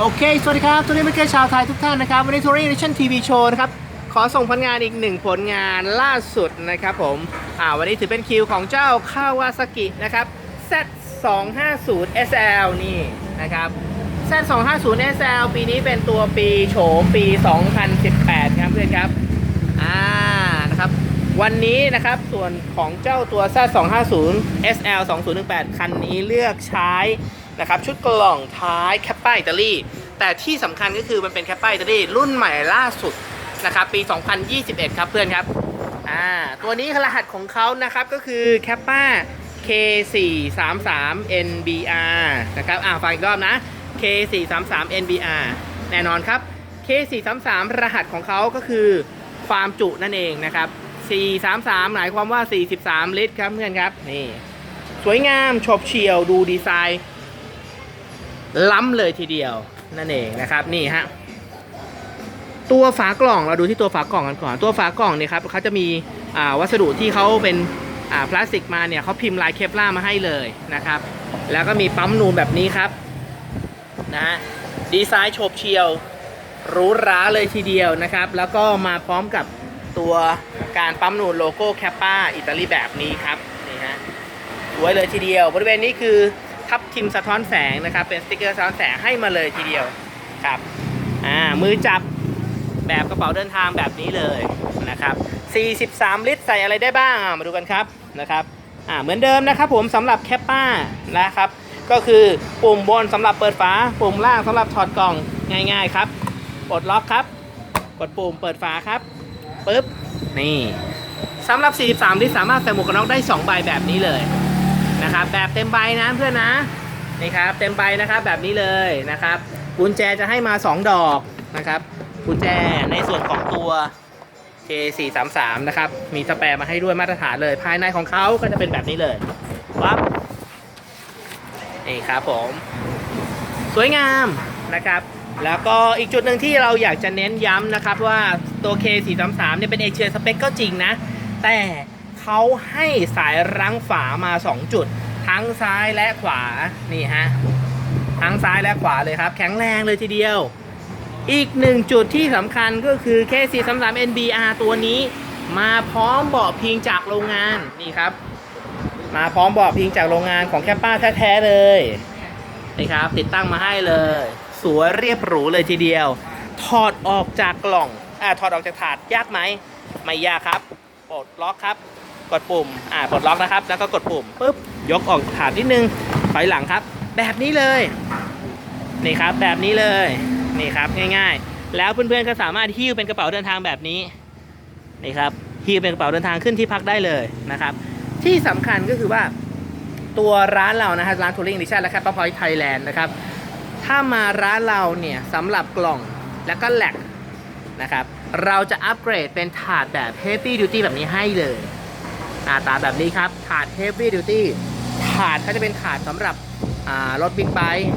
โอเค สวัสดีครับตัวนี้เป็นเพื่อนชาวไทยทุกท่านนะครับ วันนี้ Touring Edition TV Show นะครับ ขอส่งผลงานอีกหนึ่งผลงานล่าสุดนะครับผม อ่า วันนี้ถือเป็นคิวของเจ้าคาวาซากินะครับ Z250 SL นี่นะครับ Z250 SL ปีนี้เป็นตัวปีโฉมปี 2018 ครับเพื่อนครับ อ่า นะครับ วันนี้นะครับ ส่วนของเจ้าตัว Z250 SL 2018 คันนี้เลือกใช้ นะครับชุดกล่องท้ายแคปป้าอิตาลีแต่ที่สำคัญก็คือมันเป็นแคปป้าอิตาลีรุ่นใหม่ล่าสุดนะครับปี 2021 ครับเพื่อนครับอ่าตัวนี้รหัสของเขานะครับก็คือแคปป้า K433NBR นะครับอ่าฟังอีกรอบนะ K433NBR แน่นอนครับ K433 รหัสของเขาก็คือความจุนั่นเองนะครับ 433 หมายความว่า 43 ลิตรครับเพื่อนครับ นี่ สวยงามฉบเฉียว ดูดีไซน์ ล้ำเลยทีเดียวนั่นเองนะครับนี่ฮะตัวฝากล่องเราดูที่ตัวฝากล่องกันก่อนตัวฝากล่องเนี่ยครับเขาจะมีวัสดุที่เขาเป็นพลาสติกมาเนี่ยเขาพิมพ์ลายเคปล่ามาให้เลยนะครับ แล้วก็มีปั๊มนูนแบบนี้ครับนะฮะดีไซน์โฉบเฉี่ยวหรูหราเลยทีเดียวนะครับ แล้วก็มาพร้อมกับตัวการปั๊มนูนโลโก้แคปป้าอิตาลีแบบนี้ครับนี่ฮะสวยเลยทีเดียว บริเวณนี้คือ ทับทิมสะท้อนแสงนะครับ เป็นสติกเกอร์สะท้อนแสงให้มาเลยทีเดียวครับอ่ามือจับแบบกระเป๋าเดินทางแบบนี้เลยนะครับ 43 ลิตรใส่อะไรได้บ้างมาดูกันครับนะครับอ่าเหมือนเดิมนะครับผมสำหรับแคปป้านะครับ ก็คือปุ่มบนสำหรับเปิดฝาปุ่มล่างสำหรับถอดกล่องง่ายๆครับปลดล็อกครับ กดปุ่มเปิดฝาครับปึ๊บนี่สำหรับ 43 ลิตรสามารถใส่หมวกกันน็อกได้ 2 ใบแบบนี้เลย นะครับแบบเต็มใบนะเพื่อนนะนี่ครับเต็มใบนะครับแบบนี้เลยนะครับกุญแจจะให้มา 2 ดอกนะครับกุญแจในส่วนของตัว K433 นะครับมีสแปรมาให้ด้วยมาตรฐานเลย ภายในของเขาก็จะเป็นแบบนี้เลยปั๊บนี่ครับผม สวยงามนะครับ แล้วก็อีกจุดหนึ่งที่เราอยากจะเน้นย้ำนะครับว่าตัว K433 เนี่ยเป็นเอเชียสเปคก็จริงนะ แต่ เขาให้สายรั้งฝามา 2 จุด ทั้งซ้ายและขวานี่ฮะทั้งซ้ายและขวาเลยครับ แข็งแรงเลยทีเดียว อีกหนึ่งจุดที่สำคัญก็คือ K433 NBR ตัวนี้ มาพร้อมเบาะพิงจากโรงงานนี่ครับ มาพร้อมเบาะพิงจากโรงงานของแคปป้าแท้ๆเลยนี่ครับ ติดตั้งมาให้เลย สวยเรียบหรูเลยทีเดียว ถอดออกจากกล่องอ่าถอดออกจากถาดยากไหมไม่ยากครับปลดล็อกครับ กดปุ่ม อ่าปลดล็อกนะครับ แล้วก็กดปุ่มปุ๊บ ยกออกถาดนิดนึง ถอยหลังครับ แบบนี้เลย นี่ครับ แบบนี้เลย นี่ครับ ง่ายๆ แล้วเพื่อนๆ ก็สามารถหิ้วเป็นกระเป๋าเดินทางแบบนี้ นี่ครับ หิ้วเป็นกระเป๋าเดินทางขึ้นที่พักได้เลยนะครับ ที่สำคัญก็คือว่าตัวร้านเรานะฮะร้านทัวริงดิชั่นและแคปพอยต์ไทยแลนด์นะครับ ถ้ามาร้านเราเนี่ยสำหรับกล่องแล้วก็แหลกนะครับ เราจะอัปเกรดเป็นถาดแบบ Heavy Duty แบบนี้ให้เลย หน้าตาแบบนี้ครับ ถาด Heavy Duty ถาดก็จะเป็นถาดสำหรับรถบิ๊กไบค์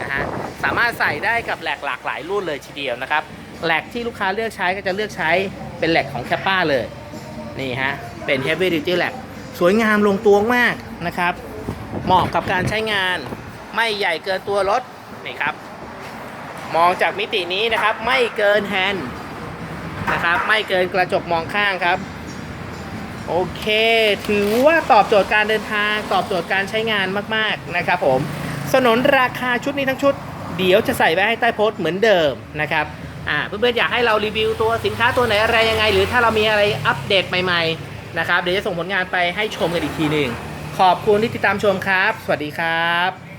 นะฮะสามารถใส่ได้กับแหลกหลากหลายรุ่นเลยทีเดียวนะครับแหลกที่ลูกค้าเลือกใช้ก็จะเลือกใช้เป็นแหลกของแคปป้าเลย นี่ฮะ เป็น Heavy Duty แหลกสวยงามลงตัวมากนะครับ เหมาะกับการใช้งานไม่ใหญ่เกินตัวรถนี่ครับ มองจากมิตินี้นะครับ ไม่เกินแฮนด์นะครับ ไม่เกินกระจกมองข้างครับ โอเค ถือว่าตอบโจทย์การเดินทาง ตอบโจทย์การใช้งานมากๆนะครับผมสนนราคาชุดนี้ทั้งชุด เดี๋ยวจะใส่ไว้ให้ใต้โพสต์เหมือนเดิมนะครับอ่าเพื่อนๆอยากให้เรารีวิวตัวสินค้าตัวไหนอะไรยังไง หรือถ้าเรามีอะไรอัปเดตใหม่ๆนะครับเดี๋ยวจะส่งผลงานไปให้ชมกันอีกทีหนึ่งขอบคุณที่ติดตามชมครับ สวัสดีครับ